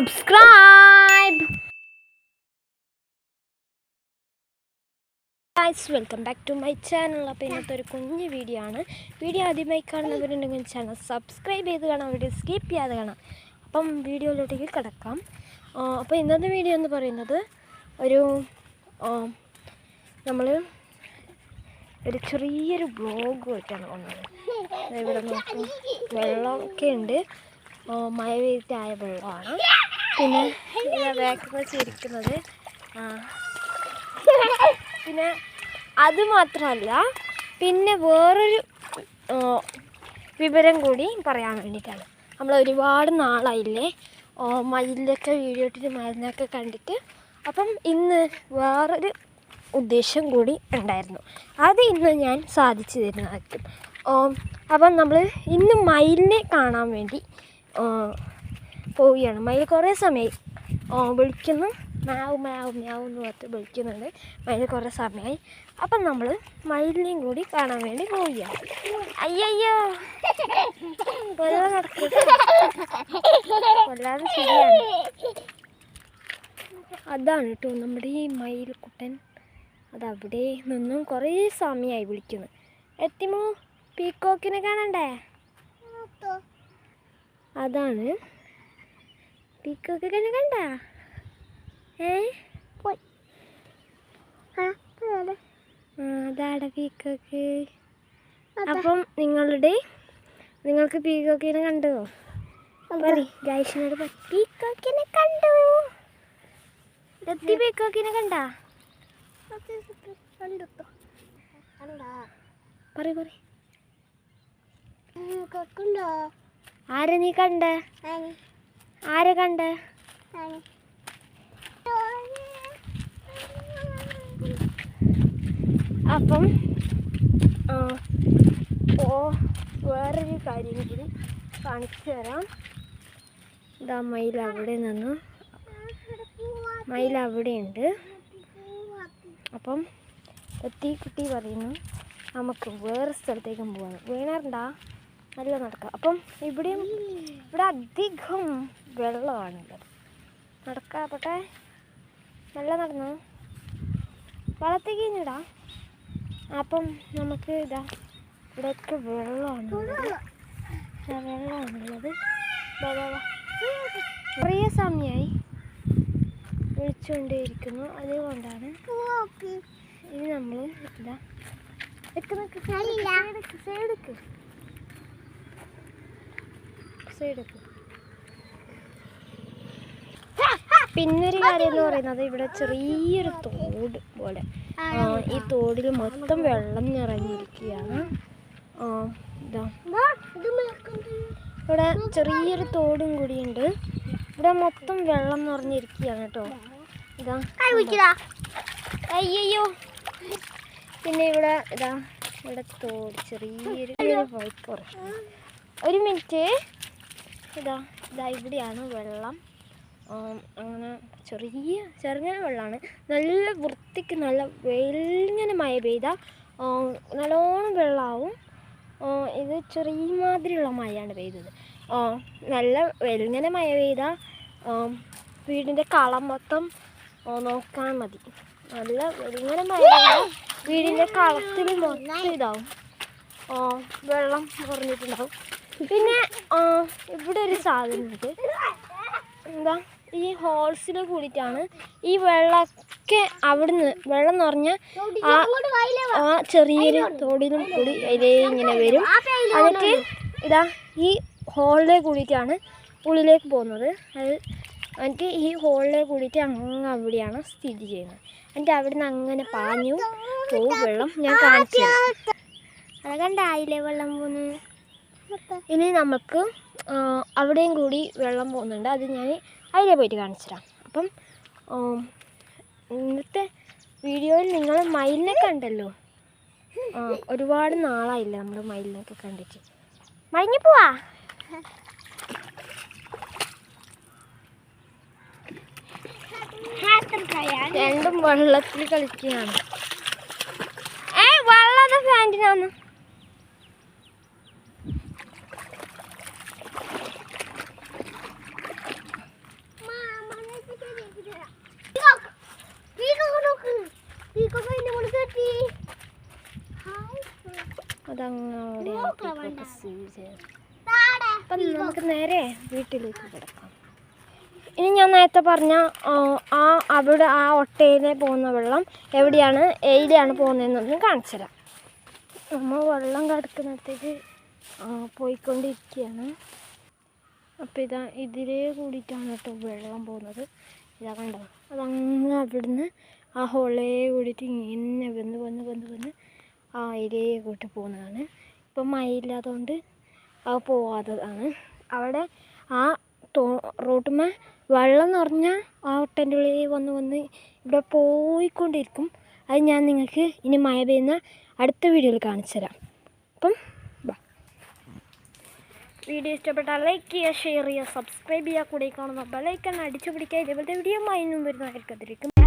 subscribe. Guys welcome back to my channel അപ്പോൾ ഇന്നത്തെ ഒരു കുഞ്ഞ് വീഡിയോ ആണ്. വീഡിയോ ആദ്യമായി കാണുന്നവരുണ്ടെങ്കിൽ ചാനൽ സബ്സ്ക്രൈബ് ചെയ്ത് കാണാം. വീഡിയോ സ്കിപ്പ് ചെയ്യാതെ കാണാം. അപ്പം വീഡിയോയിലോട്ടേക്ക് കിടക്കാം. അപ്പോൾ ഇന്നത്തെ വീഡിയോ എന്ന് പറയുന്നത് ഒരു നമ്മൾ ഒരു ചെറിയൊരു ബ്ലോഗുമായിട്ടാണ് വന്നത്. ഇവിടെ നോക്കും. വെള്ളമൊക്കെ ഉണ്ട്. മഴ പെയ്തായ വെള്ളമാണ്. പിന്നെ ബാക്കിൽ ചിരിക്കുന്നത്. ആ, പിന്നെ അത് മാത്രമല്ല പിന്നെ വേറൊരു വിവരം കൂടി പറയാൻ വേണ്ടിയിട്ടാണ്. നമ്മൾ ഒരുപാട് നാളായില്ലേ മയിലൊക്കെ വീഡിയോ ഇട്ടിട്ട് മരുന്നൊക്കെ കണ്ടിട്ട്. അപ്പം ഇന്ന് വേറൊരു ഉദ്ദേശം കൂടി ഉണ്ടായിരുന്നു. അത് ഇന്ന് ഞാൻ സാധിച്ചു തരുന്നതായിരിക്കും. അപ്പം നമ്മൾ ഇന്ന് മയിലിനെ കാണാൻ വേണ്ടി പോവുകയാണ്. മയിൽ കുറേ സമയമായി ഓ വിളിക്കുന്നു. മാവ് മാവ് മാവ് എന്ന് പറഞ്ഞിട്ട് വിളിക്കുന്നുണ്ട്. മയിൽ കുറേ സമയമായി അപ്പം നമ്മൾ മയിലിനെയും കൂടി കാണാൻ വേണ്ടി പോവുകയാണ്. അയ്യോ വെള്ളം നടക്കുക വല്ലാതെ ശരിയാണ്. അതാണ് കേട്ടോ നമ്മുടെ ഈ മയിൽക്കുട്ടൻ അതവിടെ നിന്നും കുറേ സമയമായി വിളിക്കുന്നു. എത്തിമോ പീക്കോക്കിനെ കാണണ്ടേ? അതാണ് പീക്കോക്കിനെ കണ്ട ഏ പോയി അതാടെ പീക്കോക്ക് അപ്പം നിങ്ങളുടെ നിങ്ങൾക്ക് പീക്കോക്കിനെ കണ്ടോ? പറ ഗൈഷിനോട് പീക്കോക്കിനെ കണ്ടു. എത്തി പീക്കോക്കിനെ കണ്ട? പറ പറ ആരെ നീ കണ്ട? ആരെ കണ്ട? അപ്പം ഓ വേറൊരു കാര്യം കൂടി കാണിച്ചു തരാം. ഇതാ മയിൽ അവിടെ നിന്ന്. മയിൽ അവിടെയുണ്ട്. അപ്പം എത്തി കുട്ടി പറയുന്നു നമുക്ക് വേറെ സ്ഥലത്തേക്കും പോകാം വീണാറുണ്ടാ നല്ല നടക്കാം. അപ്പം ഇവിടെയും ഇവിടെ അധികം വെള്ളമാണുള്ളത് നടക്കാം പോട്ടെ നല്ല നടന്നു. വെള്ളത്തേക്ക് കഴിഞ്ഞിടാ അപ്പം നമുക്ക് ഇതാ ഇവിടെയൊക്കെ വെള്ളമാണുള്ളത്. ആ, വെള്ളമാണുള്ളത്. കുറേ സമയമായി വിളിച്ചുകൊണ്ടേയിരിക്കുന്നു. അതുകൊണ്ടാണ് ഇനി നമ്മൾ ഇതാ നിക്ക് സൈഡ് സൈഡെക്ക് സൈഡെക്ക്. പിന്നൊരു കാര്യം എന്ന് പറയുന്നത് ഇവിടെ ചെറിയൊരു തോട് പോലെ. ഈ തോടിൽ മൊത്തം വെള്ളം നിറഞ്ഞിരിക്കുകയാണ്. ഇവിടെ ചെറിയൊരു തോടും കൂടിയുണ്ട്. ഇവിടെ മൊത്തം വെള്ളം നിറഞ്ഞിരിക്കുകയാണ് കേട്ടോ. ഇതാ അയ്യോ പിന്നെ ഇവിടെ ഇതാ ഇവിടെ തോട് ചെറിയൊരു ഒരു മിനിറ്റ്. ഇതാ ഇതാ ഇവിടെയാണ് വെള്ളം. അങ്ങനെ ചെറിയ ചെറുങ്ങനെ വെള്ളമാണ് നല്ല വൃത്തിക്ക് നല്ല വെല്ലിങ്ങനെ മഴ പെയ്താൽ നല്ലോണം വെള്ളമാവും ഇത് ചെറിയ മാതിരിയുള്ള മഴയാണ് പെയ്തത്. നല്ല വെല്ലിങ്ങനെ മഴ പെയ്താൽ വീടിന്റെ കളം മൊത്തം നോക്കാൻ മതി. നല്ല വെല്ലിങ്ങനെ മഴ പെയ്താൽ വീടിന്റെ കളത്തിൽ മൊത്തം ഇതാവും. വെള്ളം കുറഞ്ഞിട്ടുണ്ടാവും. പിന്നെ ഇവിടെ ഒരു സാധനമുണ്ട് എന്താ? ഈ ഹോൾസിൽ കൂടിയിട്ടാണ് ഈ വെള്ളമൊക്കെ അവിടുന്ന് വെള്ളം നിറഞ്ഞ ആ ആ ചെറിയൊരു തോടിലും കൂടി അതിലേ ഇങ്ങനെ വരും. എന്നിട്ട് ഇതാ ഈ ഹോളിലെ കൂടിയിട്ടാണ് ഉള്ളിലേക്ക് പോകുന്നത്. അത് എന്നിട്ട് ഈ ഹോളിലെ കൂടിയിട്ട് അങ്ങ് അവിടെയാണ് സ്ഥിതി ചെയ്യുന്നത്. എന്നിട്ട് അവിടുന്ന് അങ്ങനെ പാഞ്ഞു പോവും വെള്ളം. ഞാൻ കാണിച്ചു അത് കണ്ടായില്ലേ വെള്ളം പോകുന്നത് ഇനി നമുക്ക് അവിടെയും കൂടി വെള്ളം പോകുന്നുണ്ട്. അത് ഞാൻ അതിലെ പോയിട്ട് കാണിച്ചു തരാം അപ്പം ഇന്നത്തെ വീഡിയോയിൽ നിങ്ങൾ മയിലിനെ കണ്ടല്ലോ? ഒരുപാട് നാളായില്ല നമ്മൾ മയിലിനൊക്കെ കണ്ടിട്ട്. മയങ്ങി പോവാ. രണ്ടും വെള്ളത്തിൽ കളിക്കുകയാണ്. ഏ വെള്ളം ഫാന്റിനാന്ന് അപ്പം നമുക്ക് നേരെ വീട്ടിലേക്ക് കിടക്കാം. ഇനി ഞാൻ നേരത്തെ പറഞ്ഞ ആ, അവിടെ ആ ഒട്ടയിലെ പോകുന്ന വെള്ളം എവിടെയാണ് എയിലാണ് പോകുന്നതെന്നൊന്ന് കാണിച്ചു തരാം. നമ്മൾ വെള്ളം കിടക്കുന്നിടത്തേക്ക് ആ, പോയിക്കൊണ്ടിരിക്കുകയാണ്. അപ്പോൾ ഇതാ ഇതിലേ കൂടിയിട്ടാണ് കേട്ടോ വെള്ളം പോകുന്നത്. ഇതാ കണ്ടോ? അതങ്ങ് അവിടുന്ന് ആ ഹോളേ കൂടിയിട്ട് ഇങ്ങനെ വന്ന് വന്ന് വന്ന് വന്ന് ആ ഇതിലേ കൂട്ടി പോകുന്നതാണ്. ഇപ്പം മഴയില്ലാത്തതുകൊണ്ട് അവ പോവാത്തതാണ്. അവിടെ ആ തോ റോട്ടുമ്മ വെള്ളം നിറഞ്ഞാൽ ആ ഒട്ടന്റെ ഉള്ളിൽ വന്ന് വന്ന് ഇവിടെ പോയിക്കൊണ്ടിരിക്കും. അത് ഞാൻ നിങ്ങൾക്ക് ഇനി മഴ പെയ്യുന്ന അടുത്ത വീഡിയോയിൽ കാണിച്ചു തരാം. അപ്പം വീഡിയോ ഇഷ്ടപ്പെട്ടാൽ ലൈക്ക് ചെയ്യുക ഷെയർ ചെയ്യുക സബ്സ്ക്രൈബ് ചെയ്യുക കൂടെ കാണുന്ന ബെലൈക്കൺ അടിച്ചു പിടിക്കുക. ഇതേപോലത്തെ വീഡിയോ മൈനും വരുന്നതായിരിക്കും.